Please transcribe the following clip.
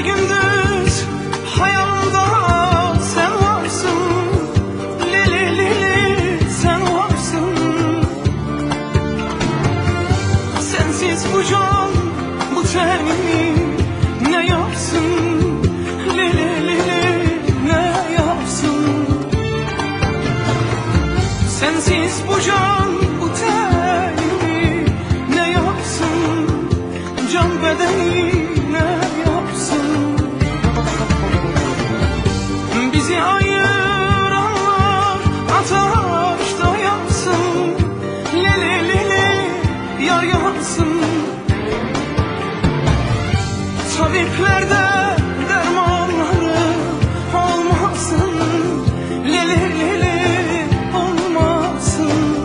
gündüz hayalimda sen varsın Lili lili sen varsın. Sensiz bu can bu tenimi ne yapsın? Lili lili ne yapsın? Sensiz bu can bizi ayıranlar Ataşta yansın. Lele lele yar yansın. Tabiplerden